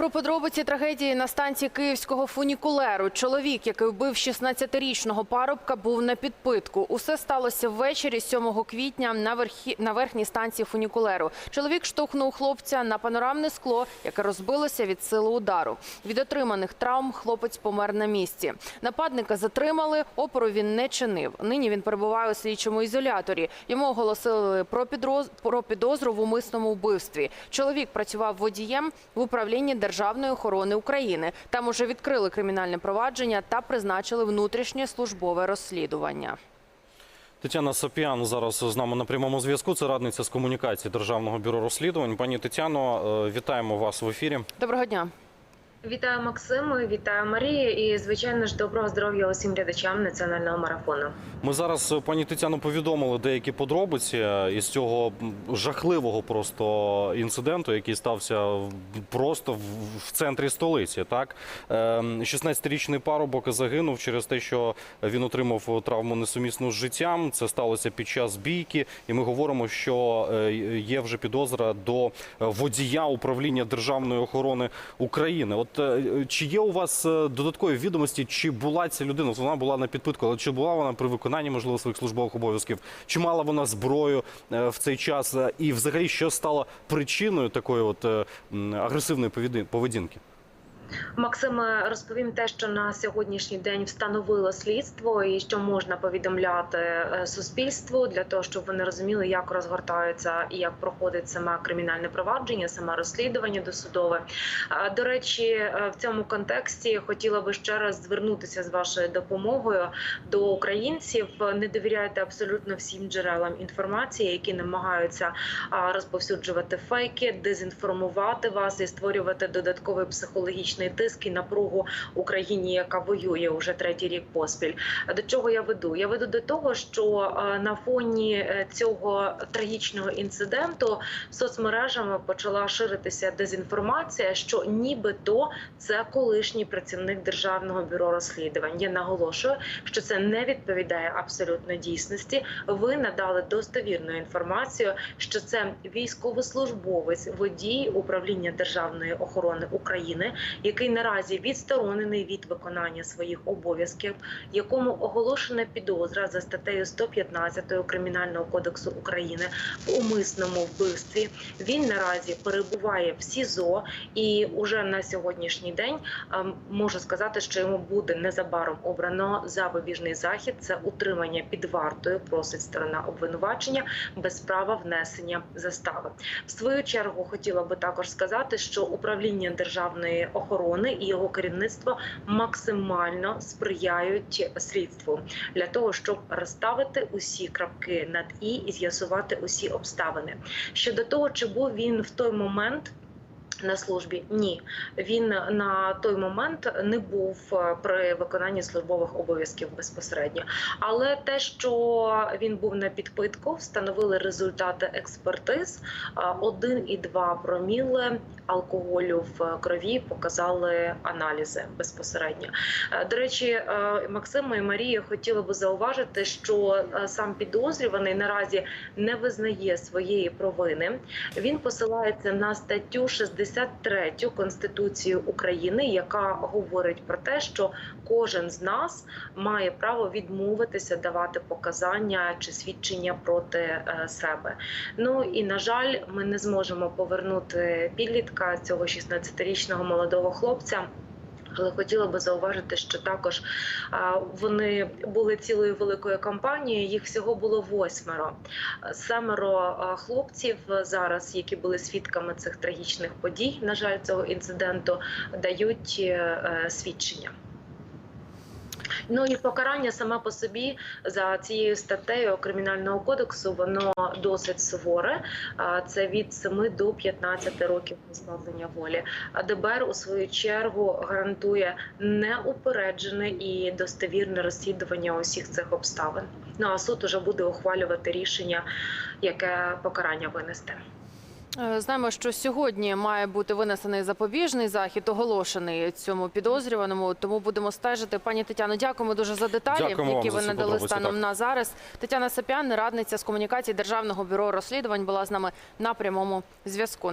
про подробиці трагедії на станції київського фунікулеру. Чоловік, який вбив 16-річного парубка, був на підпитку. Усе сталося ввечері 7 квітня на верхі на верхній станції фунікулеру. Чоловік штовхнув хлопця на панорамне скло, яке розбилося від сили удару. Від отриманих травм хлопець помер на місці. Нападника затримали. Опору він не чинив. Нині він перебуває у слідчому ізоляторі. Йому оголосили про підроз... про підозру в умисному вбивстві. Чоловік працював водієм в управлінні Державної охорони України. Там уже відкрили кримінальне провадження та призначили внутрішнє службове розслідування. Тетяна Сапіан зараз з нами на прямому зв'язку. Це радниця з комунікації Державного бюро розслідувань. Пані Тетяно, е, вітаємо вас в ефірі. Доброго дня. Вітаю Максиму, вітаю Марію і звичайно ж доброго здоров'я усім глядачам національного марафону. Ми зараз е, пані Тетяно повідомили деякі подробиці е, із цього жахливого просто інциденту, який стався просто в- центрі столиці. Так Ем, 16-річний парубок загинув через те, що він отримав травму несумісну з життям. Це сталося під час бійки, і ми говоримо, що е, є вже підозра до е, водія управління державної охорони України. От е, чи є у вас е, додаткові відомості, чи була ця людина? Вона була на підпитку, але чи була вона при виконанні можливо своїх службових обов'язків? Чи мала вона зброю е, в цей час? Е, І взагалі що стало причиною такої от е, агресивної поведін- поведінки? Максиме, розповім те, що на сьогоднішній день встановило слідство і що можна повідомляти е, суспільству для того, щоб вони розуміли, як розгортаються і як проходить саме кримінальне провадження, саме розслідування досудове. Е, До речі, е, в цьому контексті хотіла би ще раз звернутися з вашою допомогою до українців. Не довіряйте абсолютно всім джерелам інформації, які намагаються розповсюджувати фейки, дезінформувати вас і створювати додатковий психологічний тиск і напругу Україні, яка воює уже третій рік поспіль. До чого я веду? Я веду до того, що е, на фоні е, цього трагічного інциденту соцмережами почала ширитися дезінформація, що нібито це колишній працівник державного бюро розслідувань. Я наголошую, що це не відповідає абсолютно дійсності. Ви надали достовірну інформацію, що це військовослужбовець водій управління державної охорони України, який наразі відсторонений від виконання своїх обов'язків, якому оголошена підозра за статтею 115 кримінального кодексу України в умисному вбивстві. Він наразі перебуває в СІЗО, і уже на сьогоднішній день можу сказати, що йому буде незабаром обрано запобіжний захід. Це утримання під вартою, просить сторона обвинувачення без права внесення застави. В свою чергу хотіла би також сказати, що управління державної охорони і його керівництво максимально сприяють слідству для того, щоб розставити усі крапки над і і з'ясувати усі обставини. Щодо того, чи був він в той момент. На службі ні, він на той момент не був е, при виконанні службових обов'язків безпосередньо. Але те, що він був на підпитку, встановили результати експертиз. Е, 1,2 проміли алкоголю в крові показали аналізи безпосередньо. Е, До речі, е, Максима і Марія хотіли би зауважити, що е, сам підозрюваний наразі не визнає своєї провини. Він посилається на статтю 63 Конституції України, яка говорить про те, що кожен з нас має право відмовитися давати показання чи свідчення проти е, себе. Ну і на жаль, ми не зможемо повернути підлітка цього 16-річного молодого хлопця. Але хотіла би зауважити, що також вони були цілою великою кампанією. Їх всього було восьмеро. Семеро хлопців зараз, які були свідками цих трагічних подій, на жаль, цього інциденту, дають е, е, свідчення. Ну і покарання саме по собі за цією статтею кримінального кодексу воно досить суворе. Це від 7 до 15 років позбавлення волі. А ДБР у свою чергу гарантує неупереджене і достовірне розслідування усіх цих обставин. Ну а суд уже буде ухвалювати рішення, яке покарання винести. Е, Знаємо, що сьогодні має бути винесений запобіжний захід, оголошений цьому підозрюваному. Тому будемо стежити. Пані Тетяно, дякуємо дуже за деталі, Дякуємо які ви надали подробиці, станом так. на зараз. Тетяна Сапян, радниця з комунікації Державного бюро розслідувань, була з нами на прямому зв'язку.